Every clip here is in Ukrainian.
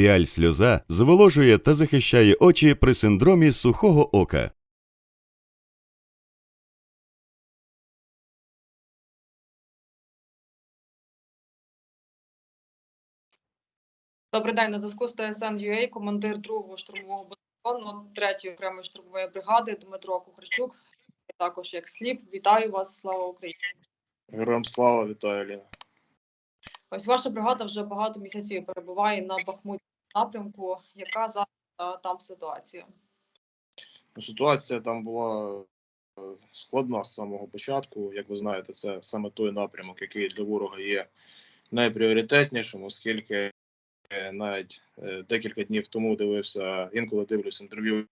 Піаль сльоза зволожує та захищає очі при синдромі сухого ока. Добрий день, на зв'язку з ТСН ЮА, командир другого штурмового батальйону 3-ї окремої штурмової бригади Дмитро Кухарчук, також як сліп. Вітаю вас, слава Україні! Героям слава, вітаю Аліна. Ось ваша бригада вже багато місяців перебуває на Бахмутському напрямку. Яка зараз там ситуація? Ну, Ситуація там була е, складна з самого початку. Як ви знаєте, це саме той напрямок, який для ворога є найпріоритетнішим, оскільки е, навіть е, декілька днів тому дивився, інколи дивлюсь інтерв'ю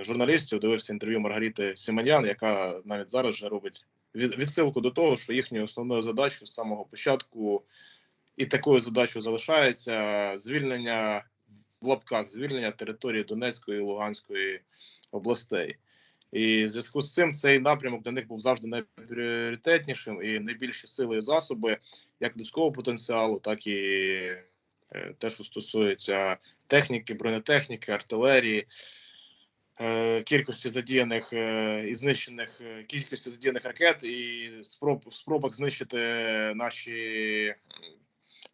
журналістів, дивився інтерв'ю Маргарити Сіманян, яка навіть зараз вже робить від- відсилку до того, що їхньою основною задачею з самого початку і такою задачею залишається звільнення в лапках звільнення території Донецької і Луганської областей. І в зв'язку з цим цей напрямок для них був завжди найпріоритетнішим і найбільші сили і засоби, як людського потенціалу, так і е, те, що стосується техніки, бронетехніки, артилерії, е, кількості задіяних е, і знищених кількості задіяних ракет і спроб в спробах знищити наші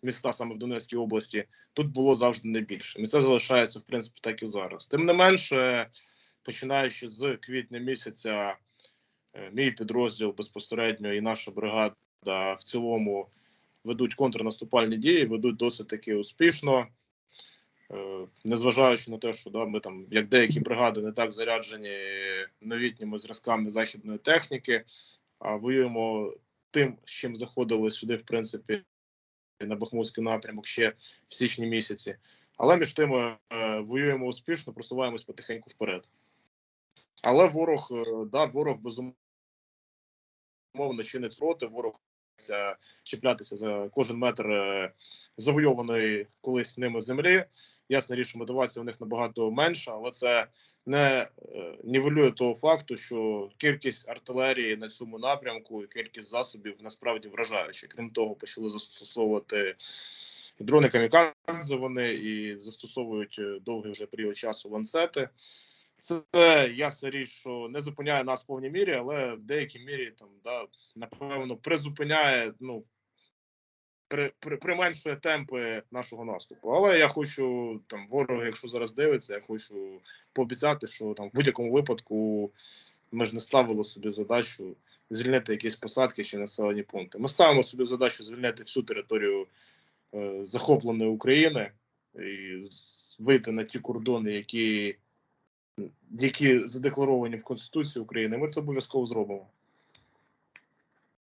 міста саме в Донецькій області тут було завжди найбільше. І це залишається в принципі так і зараз. Тим не менше, починаючи з квітня місяця, е, мій підрозділ безпосередньо і наша бригада в цілому ведуть контрнаступальні дії, ведуть досить таки успішно. Е, Незважаючи на те, що да, ми там, як деякі бригади, не так заряджені новітніми зразками західної техніки, а воюємо тим, з чим заходили сюди, в принципі, на Бахмутський напрямок ще в січні місяці. Але між тим е, воюємо успішно, просуваємось потихеньку вперед. Але ворог, е, да, ворог безумовно чинить проти, ворог чіплятися за кожен метр е, завойованої колись ними землі. Ясна річ, що мотивація у них набагато менша, але це не е, нівелює того факту, що кількість артилерії на цьому напрямку і кількість засобів насправді вражаючі. Крім того, почали застосовувати дрони камікадзе вони і застосовують е, довгий вже період часу ланцети. Це, ясна річ, що не зупиняє нас в повній мірі, але в деякій мірі там да напевно призупиняє ну при, при, применшує темпи нашого наступу. Але я хочу там ворог, якщо зараз дивиться, я хочу пообіцяти, що там в будь-якому випадку ми ж не ставили собі задачу звільнити якісь посадки чи населені пункти. Ми ставимо собі задачу звільнити всю територію е, захопленої України і вийти на ті кордони, які, які задекларовані в Конституції України. Ми це обов'язково зробимо.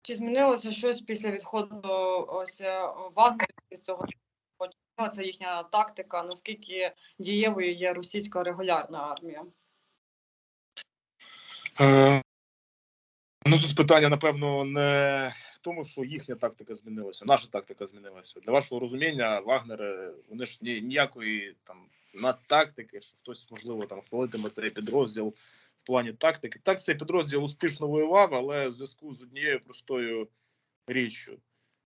Чи змінилося щось після відходу ось е, Вагнерів з цього? Змінилася їхня тактика? Наскільки дієвою є російська регулярна армія? Е, ну тут питання, напевно, не тому, що їхня тактика змінилася, наша тактика змінилася. Для вашого розуміння, Вагнери, вони ж ні, ніякої там надтактики, що хтось можливо там хвалитиме цей підрозділ в плані тактики. Так, цей підрозділ успішно воював, але в зв'язку з однією простою річчю.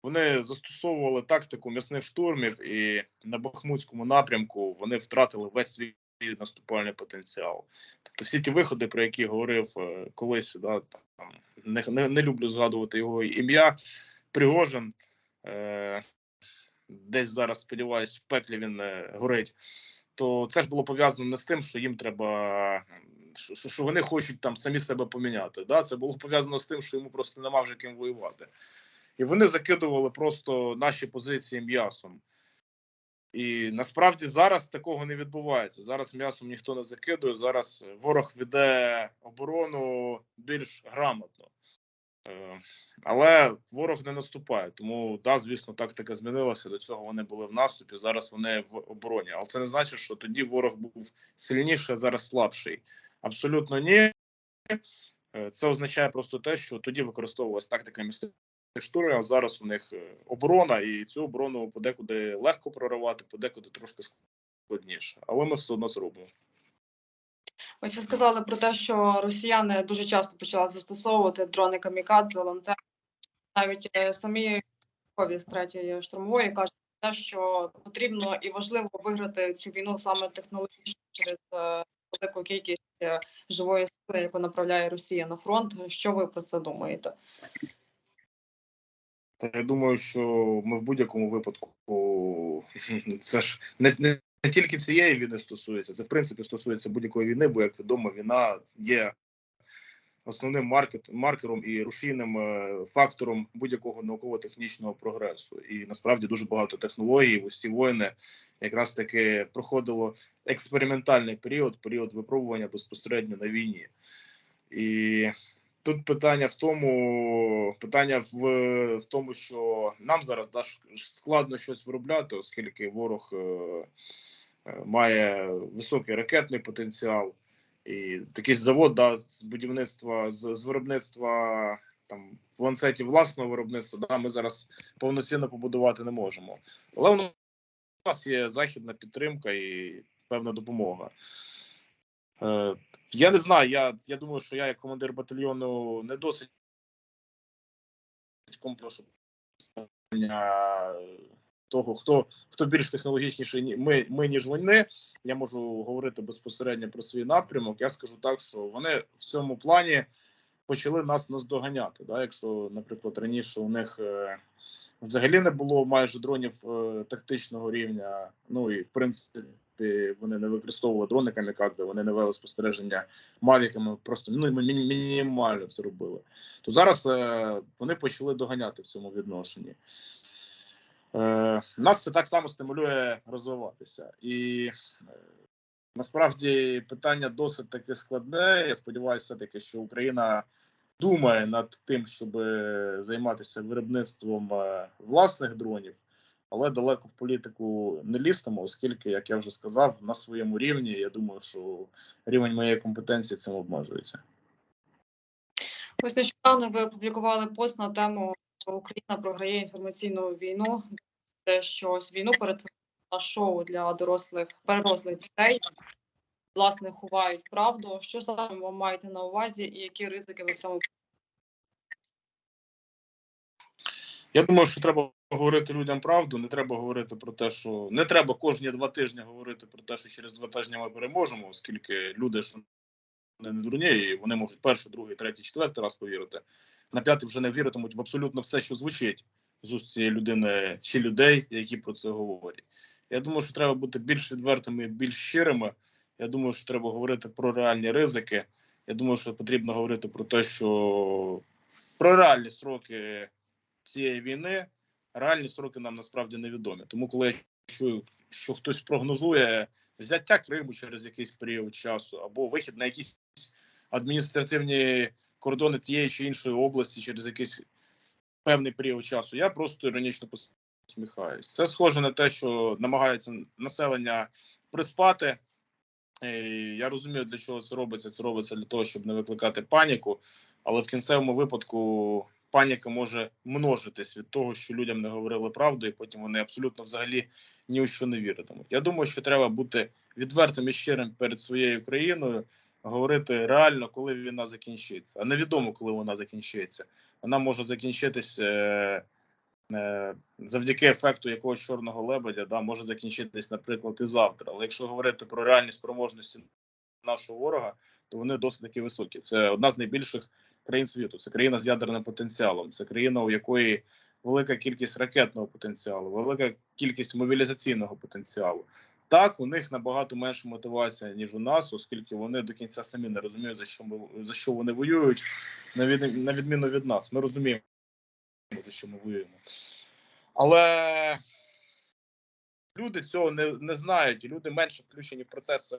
Вони застосовували тактику м'ясних штурмів, і на Бахмутському напрямку вони втратили весь свій наступальний потенціал. Тобто всі ті виходи, про які говорив е, колись, да, там, не, не, не люблю згадувати його ім'я. Пригожин, е, десь зараз, сподіваюсь, в пеклі він е, горить. То це ж було пов'язано не з тим, що їм треба, що- що вони хочуть там самі себе поміняти. Да? Це було пов'язано з тим, що йому просто нема вже ким воювати. І вони закидували просто наші позиції м'ясом. І насправді зараз такого не відбувається. Зараз м'ясом ніхто не закидує. Зараз ворог веде оборону більш грамотно. Е, Але ворог не наступає. Тому, да, звісно, тактика змінилася. До цього вони були в наступі. Зараз вони в обороні. Але це не значить, що тоді ворог був сильніший, а зараз слабший. Абсолютно ні. Е, Це означає просто те, що тоді використовувалась тактика місцевих а зараз у них е, оборона, і цю оборону подекуди легко проривати, подекуди трошки складніше. Але ми все одно зробимо. Ось ви сказали про те, що росіяни дуже часто почали застосовувати дрони камікадзе, ланцет. Навіть е, самі військові з третьої штурмової кажуть, те, що потрібно і важливо виграти цю війну саме технологічно через е, велику кількість живої сили, яку направляє Росія на фронт. Що ви про це думаєте? Та я думаю, що ми в будь-якому випадку це ж не, не, тільки цієї війни стосується, це в принципі стосується будь-якої війни, бо як відомо, війна є основним маркет, маркером і рушійним е, фактором будь-якого науково-технічного прогресу. І насправді дуже багато технологій, усі воїни якраз таки проходило експериментальний період, період випробування безпосередньо на війні. І тут питання в тому, питання в, в тому, що нам зараз да, складно щось виробляти, оскільки ворог е, е, має високий ракетний потенціал. І такий завод да, з будівництва, з, з виробництва там ланцетів власного виробництва, да, ми зараз повноцінно побудувати не можемо. Але у нас є західна підтримка і певна допомога. Е, я не знаю. Я, я думаю, що я, як командир батальйону, не досить комплексно того, хто, хто більш технологічніший, ні- ми, ми, ніж вони. Я можу говорити безпосередньо про свій напрямок. Я скажу так, що вони в цьому плані почали нас наздоганяти. Да? Якщо, наприклад, раніше у них е, взагалі не було майже дронів е, тактичного рівня, ну і в принципі вони не використовували дрони камікадзе, вони не вели спостереження мавіками, просто ну, мі- мі- мінімально це робили. То зараз е, вони почали доганяти в цьому відношенні. Е, нас це так само стимулює розвиватися. І е, насправді питання досить таки складне. Я сподіваюся, все-таки, що Україна думає над тим, щоб займатися виробництвом е, власних дронів, але далеко в політику не лізтимо, оскільки, як я вже сказав, на своєму рівні я думаю, що рівень моєї компетенції цим обмежується. Ось нещодавно ви опублікували пост на тему що Україна програє інформаційну війну, те, що ось війну перетворили на шоу для дорослих перерослих дітей. Власне, ховають правду. Що саме ви маєте на увазі, і які ризики ви в цьому Я думаю, що треба говорити людям правду. Не треба говорити про те, що не треба кожні два тижні говорити про те, що через два тижні ми переможемо, оскільки люди ж вони не дурні, і вони можуть перший, другий, третій, четвертий раз повірити. На п'ятий вже не віритимуть в абсолютно все, що звучить з уст цієї людини чи людей, які про це говорять. Я думаю, що треба бути більш відвертими, більш щирими. Я думаю, що треба говорити про реальні ризики. Я думаю, що потрібно говорити про те, що про реальні сроки цієї війни реальні сроки нам насправді невідомі. Тому, коли я чую, що хтось прогнозує взяття Криму через якийсь період часу, або вихід на якісь адміністративні кордони тієї чи іншої області через якийсь певний період часу, я просто іронічно посміхаюсь. Це схоже на те, що намагається населення приспати. Я розумію, для чого це робиться. Це робиться для того, щоб не викликати паніку, але в кінцевому випадку паніка може множитись від того, що людям не говорили правду, і потім вони абсолютно взагалі ні у що не віритимуть. Я думаю, що треба бути відвертим і щирим перед своєю країною, говорити реально, коли війна закінчиться. А невідомо, коли вона закінчиться. Вона може закінчитись е, е, завдяки ефекту якогось чорного лебедя, да, може закінчитись, наприклад, і завтра. Але якщо говорити про реальні спроможності нашого ворога, то вони досить таки високі. Це одна з найбільших країн світу. Це країна з ядерним потенціалом. Це країна, у якої велика кількість ракетного потенціалу, велика кількість мобілізаційного потенціалу. Так, у них набагато менша мотивація ніж у нас, оскільки вони до кінця самі не розуміють за що ми за що вони воюють, на від, на відміну від нас. Ми розуміємо за що ми воюємо. Але люди цього не, не знають, люди менше включені в процес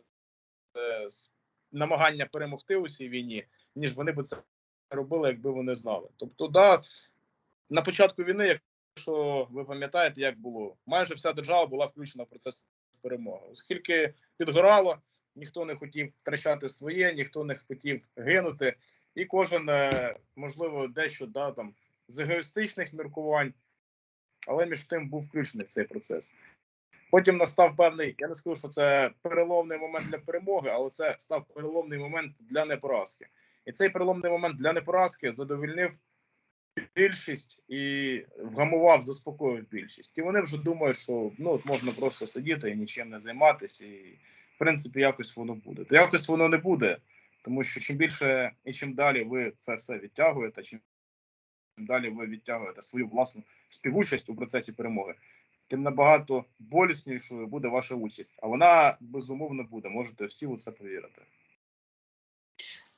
е, намагання перемогти у цій війні, ніж вони би це робили, якби вони знали. Тобто, да, на початку війни, якщо ви пам'ятаєте, як було, майже вся держава була включена в процес перемоги, оскільки підгорало, ніхто не хотів втрачати своє, ніхто не хотів гинути, і кожен, е, можливо, дещо да, там з егоїстичних міркувань, але між тим був включений цей процес. Потім настав певний, я не скажу, що це переломний момент для перемоги, але це став переломний момент для непоразки. І цей переломний момент для непоразки задовільнив більшість і вгамував, заспокоїв більшість. І вони вже думають, що ну от можна просто сидіти і нічим не займатися, і в принципі якось воно буде. То якось воно не буде, тому що чим більше і чим далі ви це все відтягуєте, чим далі ви відтягуєте свою власну співучасть у процесі перемоги, тим набагато боліснішою буде ваша участь. А вона безумовно буде. Можете всі у це повірити.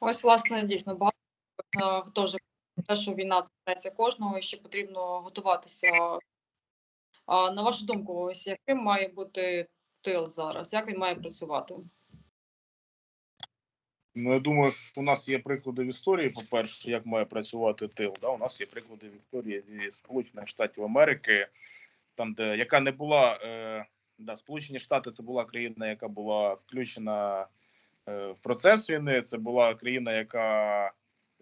Ось, власне, дійсно багато е, теж про те, що війна торкнеться кожного, і ще потрібно готуватися. А на вашу думку, ось яким має бути тил зараз? Як він має працювати? Ну, я думаю, що у нас є приклади в історії. По-перше, як має працювати тил. Да? У нас є приклади в історії зі Сполучених Штатів Америки, там, де яка не була е, да, Сполучені Штати, це була країна, яка була включена е, в процес війни. Це була країна, яка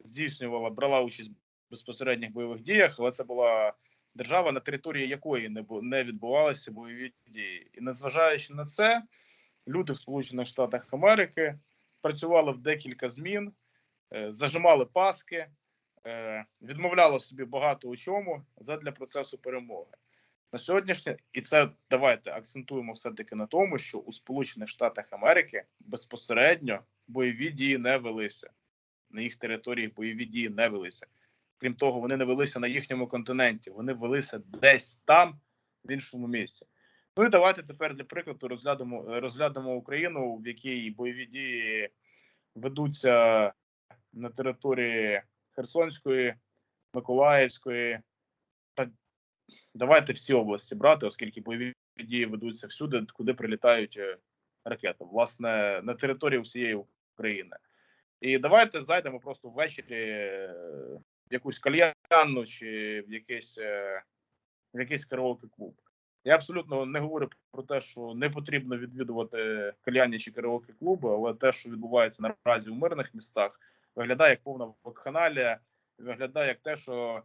здійснювала, брала участь в безпосередніх бойових діях, але це була держава, на території якої не не відбувалися бойові дії. І незважаючи на це, люди в Сполучених Штатах Америки працювали в декілька змін, е, зажимали паски, е, відмовляли собі багато у чому задля процесу перемоги. На сьогоднішнє, і це давайте акцентуємо все-таки на тому, що у Сполучених Штатах Америки безпосередньо бойові дії не велися. На їх території бойові дії не велися. Крім того, вони не велися на їхньому континенті, вони велися десь там, в іншому місці. Ну і давайте тепер для прикладу розглянемо, розглянемо Україну, в якій бойові дії ведуться на території Херсонської, Миколаївської та давайте всі області брати, оскільки бойові дії ведуться всюди, куди прилітають е, ракети, власне, на території всієї України. І давайте зайдемо просто ввечері е, в якусь кальянну чи в якийсь, е, в якийсь караоке клуб. Я абсолютно не говорю про те, що не потрібно відвідувати кальянні чи караоке клуби, але те, що відбувається наразі у мирних містах, виглядає як повна вакханалія, виглядає як те, що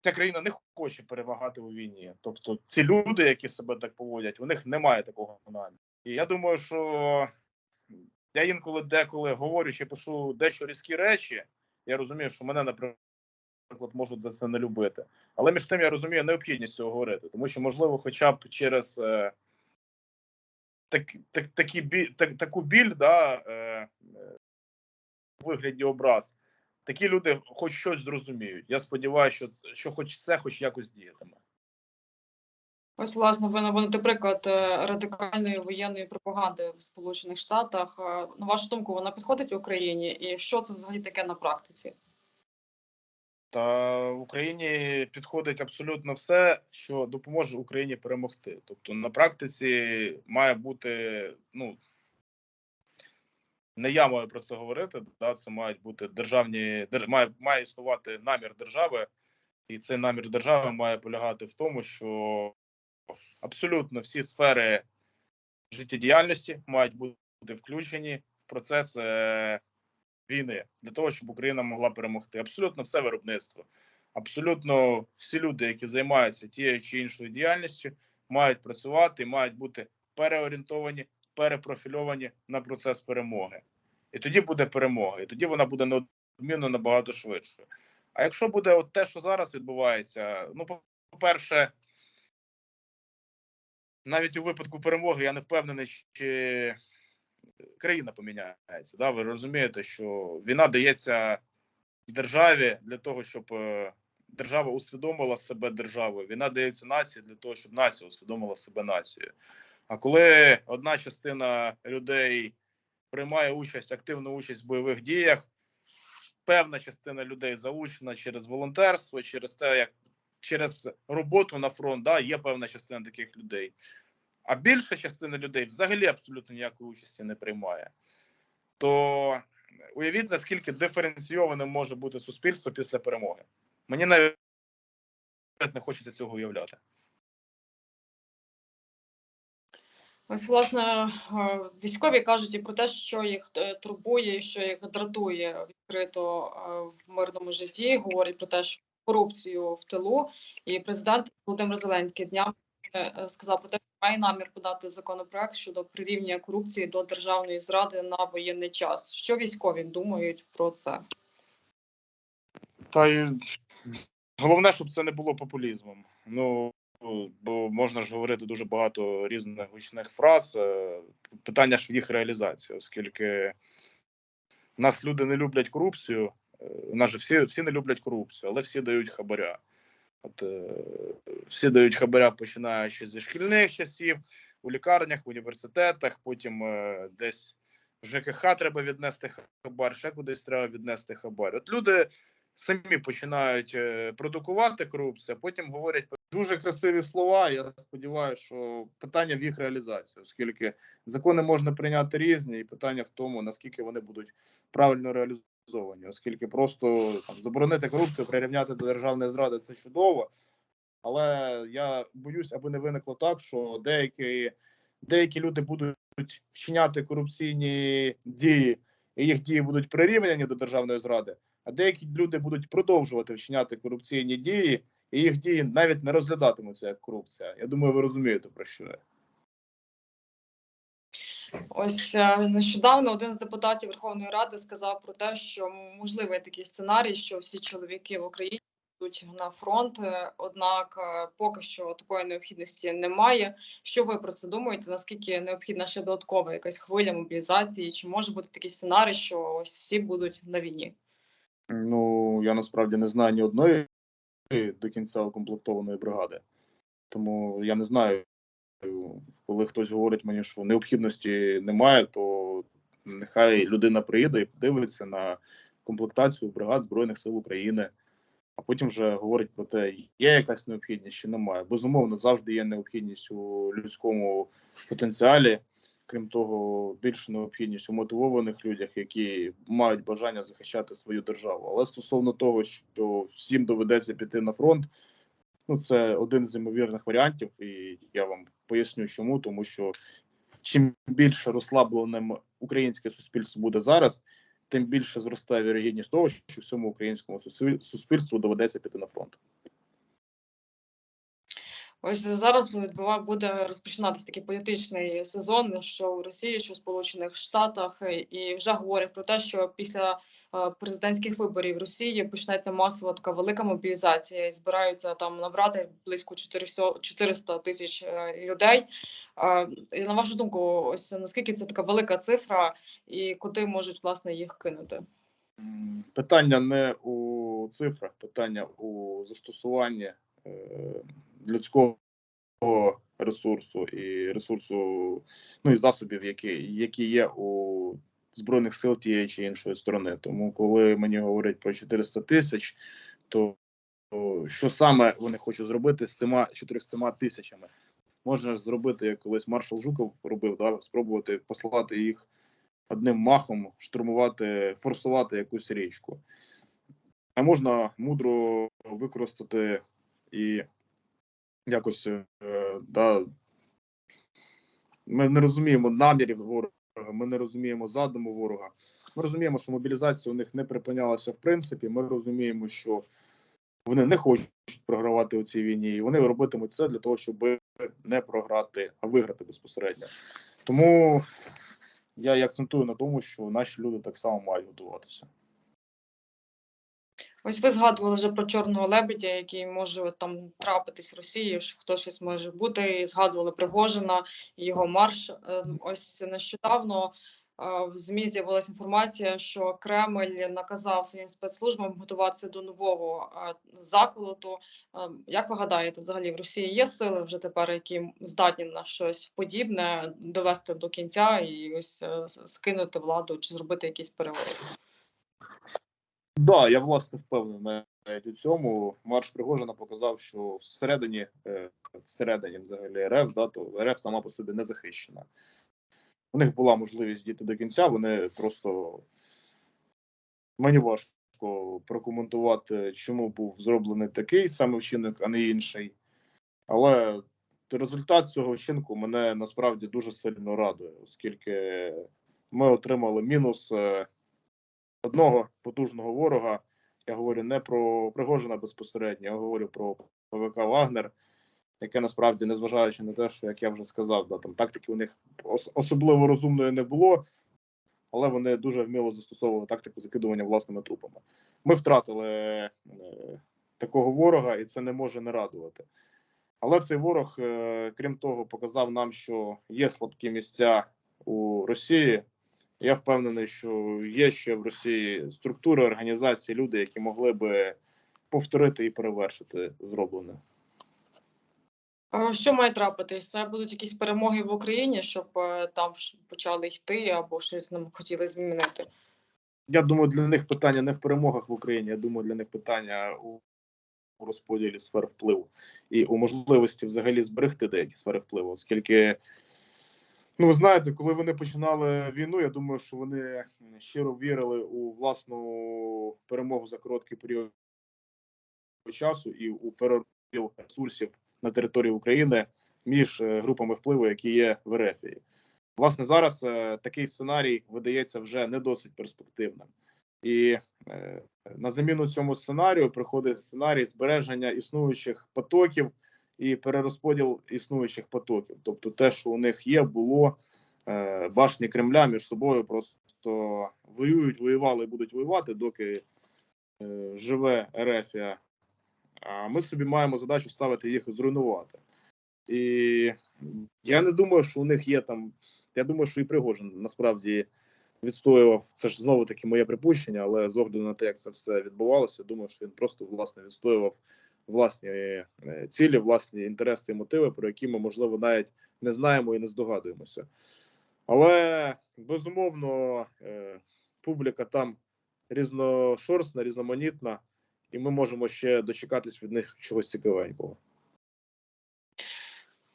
ця країна не хоче перемагати у війні. Тобто, ці люди, які себе так поводять, у них немає такого наміру. І я думаю, що я інколи деколи говорю чи пишу дещо різкі речі. Я розумію, що мене, наприклад, можуть за це не любити. Але між тим я розумію необхідність цього говорити, тому що, можливо, хоча б через е, так, так, такі так, таку біль да, е, е, вигляді образ, такі люди хоч щось зрозуміють. Я сподіваюся, що, що хоч це хоч якось діятиме. Ось, власне, ви наводите приклад е, радикальної воєнної пропаганди в Сполучених Штатах. Е, На вашу думку, вона підходить Україні, і що це взагалі таке на практиці? Та в Україні підходить абсолютно все, що допоможе Україні перемогти. Тобто на практиці має бути, ну не я маю про це говорити. Да, це мають бути державні дер, має, має існувати намір держави, і цей намір держави має полягати в тому, що абсолютно всі сфери життєдіяльності мають бути включені в процес е, війни для того, щоб Україна могла перемогти. Абсолютно все виробництво, абсолютно всі люди, які займаються тією чи іншою діяльністю, мають працювати і мають бути переорієнтовані, перепрофільовані на процес перемоги. І тоді буде перемога, і тоді вона буде неодмінно набагато швидшою. А якщо буде от те, що зараз відбувається, ну, по-перше, навіть у випадку перемоги я не впевнений, чи країна поміняється. Да? Ви розумієте, що війна дається державі для того, щоб е, держава усвідомила себе державою. Війна дається нації для того, щоб нація усвідомила себе нацією. А коли одна частина людей приймає участь, активну участь в бойових діях, певна частина людей залучена через волонтерство, через те, як через роботу на фронт, да, є певна частина таких людей. А більша частина людей взагалі абсолютно ніякої участі не приймає. То уявіть, наскільки диференційованим може бути суспільство після перемоги. Мені навіть не хочеться цього уявляти. Ось, власне, е, військові кажуть і про те, що їх е, турбує, що їх дратує відкрито е, в мирному житті. Говорять про те, що корупцію в тилу. І президент Володимир Зеленський днями сказав про те, що має намір подати законопроект щодо прирівняння корупції до державної зради на воєнний час. Що військові думають про це? Та й головне, щоб це не було популізмом. Ну бо можна ж говорити дуже багато різних гучних фраз. е, Питання ж в їх реалізації, оскільки нас люди не люблять корупцію. е, нас же всі, всі не люблять корупцію, але всі дають хабаря. От е, всі дають хабаря, починаючи зі шкільних часів, у лікарнях, в університетах, потім десь в ЖКХ треба віднести хабар, ще кудись треба віднести хабар. От люди самі починають продукувати корупцію, а потім говорять дуже красиві слова. Я сподіваюся, що питання в їх реалізації, оскільки закони можна прийняти різні, і питання в тому, наскільки вони будуть правильно реалізовані, оскільки просто там, заборонити корупцію, прирівняти до державної зради це чудово. Але я боюсь, аби не виникло так, що деякі, деякі люди будуть вчиняти корупційні дії, і їх дії будуть прирівняні до державної зради, а деякі люди будуть продовжувати вчиняти корупційні дії, і їх дії навіть не розглядатимуться як корупція. Я думаю, ви розумієте про що я. Ось е, нещодавно один з депутатів Верховної Ради сказав про те, що можливий такий сценарій, що всі чоловіки в Україні йдуть на фронт. е, Однак е, поки що такої необхідності немає. Що ви про це думаєте? Наскільки необхідна ще додаткова якась хвиля мобілізації? Чи може бути такий сценарій, що ось всі будуть на війні? Ну я насправді не знаю ні одної до кінця укомплектованої бригади, тому я не знаю, коли хтось говорить мені, що необхідності немає, то нехай людина приїде і подивиться на комплектацію бригад Збройних сил України, а потім вже говорить про те, є якась необхідність чи немає. Безумовно, завжди є необхідність у людському потенціалі. Крім того, більше необхідність у мотивованих людях, які мають бажання захищати свою державу. Але стосовно того, що всім доведеться піти на фронт, ну це один з ймовірних варіантів, і я вам поясню, чому тому, що чим більше розслабленим українське суспільство буде зараз, тим більше зростає вірогідність того, що всьому українському суспільству доведеться піти на фронт. Ось зараз буде розпочинатися такий політичний сезон, що в Росії, що в Сполучених Штатах, е, і вже говорять про те, що після е, президентських виборів в Росії почнеться масова така велика мобілізація, і збираються там набрати близько 400 400 тисяч е, людей. І на вашу думку, ось наскільки це така велика цифра, і куди можуть власне їх кинути? Питання не у цифрах, питання у застосуванні людського ресурсу і ресурсу, ну і засобів, які, які є у збройних сил тієї чи іншої сторони. Тому, коли мені говорять про 400 тисяч, то, що саме вони хочуть зробити з цими 400 тисячами? Можна ж зробити, як колись маршал Жуков робив, да, спробувати послати їх одним махом штурмувати, форсувати якусь річку. А можна мудро використати і якось е, да, ми не розуміємо намірів ворога, ми не розуміємо задуму ворога. Ми розуміємо, що мобілізація у них не припинялася в принципі. Ми розуміємо, що вони не хочуть програвати у цій війні, і вони робитимуть це для того, щоб не програти, а виграти безпосередньо. Тому я і акцентую на тому, що наші люди так само мають готуватися. Ось ви згадували вже про чорного лебедя, який може там трапитись в Росії, що хто щось може бути. І згадували Пригожина і його марш. Е, Ось нещодавно е, в ЗМІ з'явилася інформація, що Кремль наказав своїм спецслужбам готуватися до нового е, заколоту. Як ви гадаєте, взагалі в Росії є сили вже тепер, які здатні на щось подібне довести до кінця і ось скинути владу чи зробити якийсь переворот? Да, я власне впевнений навіть у цьому. Марш Пригожина показав, що всередині, е, всередині взагалі РФ, да, то РФ сама по собі не захищена. У них була можливість дійти до кінця, вони просто мені важко прокоментувати, чому був зроблений такий саме вчинок, а не інший. Але результат цього вчинку мене насправді дуже сильно радує, оскільки ми отримали мінус. Одного потужного ворога. Я говорю не про Пригожина безпосередньо, я говорю про ПВК Вагнер, яке насправді, незважаючи на те, що як я вже сказав, да, там тактики у них ос- особливо розумної не було. але вони дуже вміло застосовували тактику закидування власними трупами. Ми втратили е, такого ворога, і це не може не радувати. Але цей ворог, е, крім того, показав нам, що є слабкі місця у Росії. Я впевнений, що є ще в Росії структури, організації, люди, які могли би повторити і перевершити зроблене. А Що має трапитись? Це будуть якісь перемоги в Україні, щоб е, там почали йти або щось нам хотіли змінити. Я думаю, для них питання не в перемогах в Україні. Я думаю, для них питання у розподілі сфер впливу і у можливості взагалі зберегти деякі сфери впливу, оскільки. Ну, ви знаєте, коли вони починали війну, я думаю, що вони щиро вірили у власну перемогу за короткий період часу і у перерозподіл ресурсів на території України між е, групами впливу, які є в Ерефії. Власне, зараз е, такий сценарій видається вже не досить перспективним. І е, на заміну цьому сценарію приходить сценарій збереження існуючих потоків і перерозподіл існуючих потоків. Тобто, те, що у них є, було е, башні Кремля між собою просто воюють, воювали і будуть воювати, доки е, живе Ерефія. А ми собі маємо задачу ставити їх зруйнувати. І я не думаю, що у них є там. Я думаю, що і Пригожин насправді відстоював це ж знову таки моє припущення, але з огляду на те, як це все відбувалося, думаю, що він просто власне відстоював власні е, цілі, власні інтереси і мотиви, про які ми можливо навіть не знаємо і не здогадуємося. Але безумовно, е, публіка там різношорстна, різноманітна, і ми можемо ще дочекатись від них чогось цікавенького.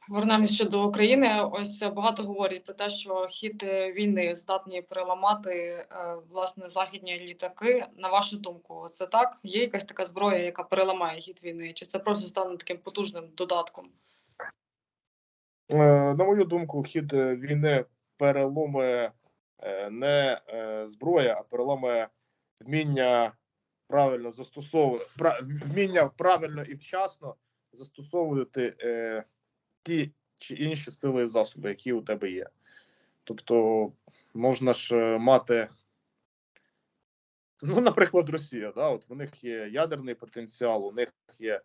Вернемось ще до України. Ось багато говорять про те, що хід війни здатні переламати е, власне західні літаки. На вашу думку, це так? Є якась така зброя, яка переламає хід війни? Чи це просто стане таким потужним додатком? Е, На мою думку, хід війни переломує е, не зброя, а переломує вміння правильно застосовувати вміння правильно і вчасно застосовувати ті чи інші сили і засоби, які у тебе є. Тобто можна ж е, мати, ну, наприклад, Росія, да, от в них є ядерний потенціал, у них є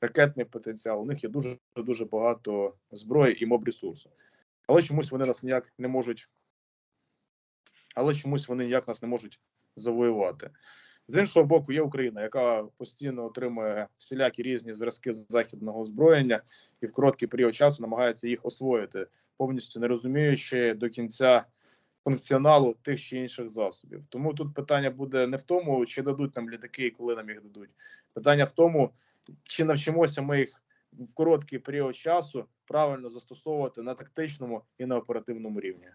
ракетний потенціал, у них є дуже дуже багато зброї і моб-ресурсу. Але чомусь вони нас ніяк не можуть. Але чомусь вони ніяк нас не можуть завоювати. З іншого боку, є Україна, яка постійно отримує всілякі різні зразки західного озброєння і в короткий період часу намагається їх освоїти, повністю не розуміючи до кінця функціоналу тих чи інших засобів. Тому тут питання буде не в тому, чи дадуть нам літаки і коли нам їх дадуть. Питання в тому, чи навчимося ми їх в короткий період часу правильно застосовувати на тактичному і на оперативному рівні.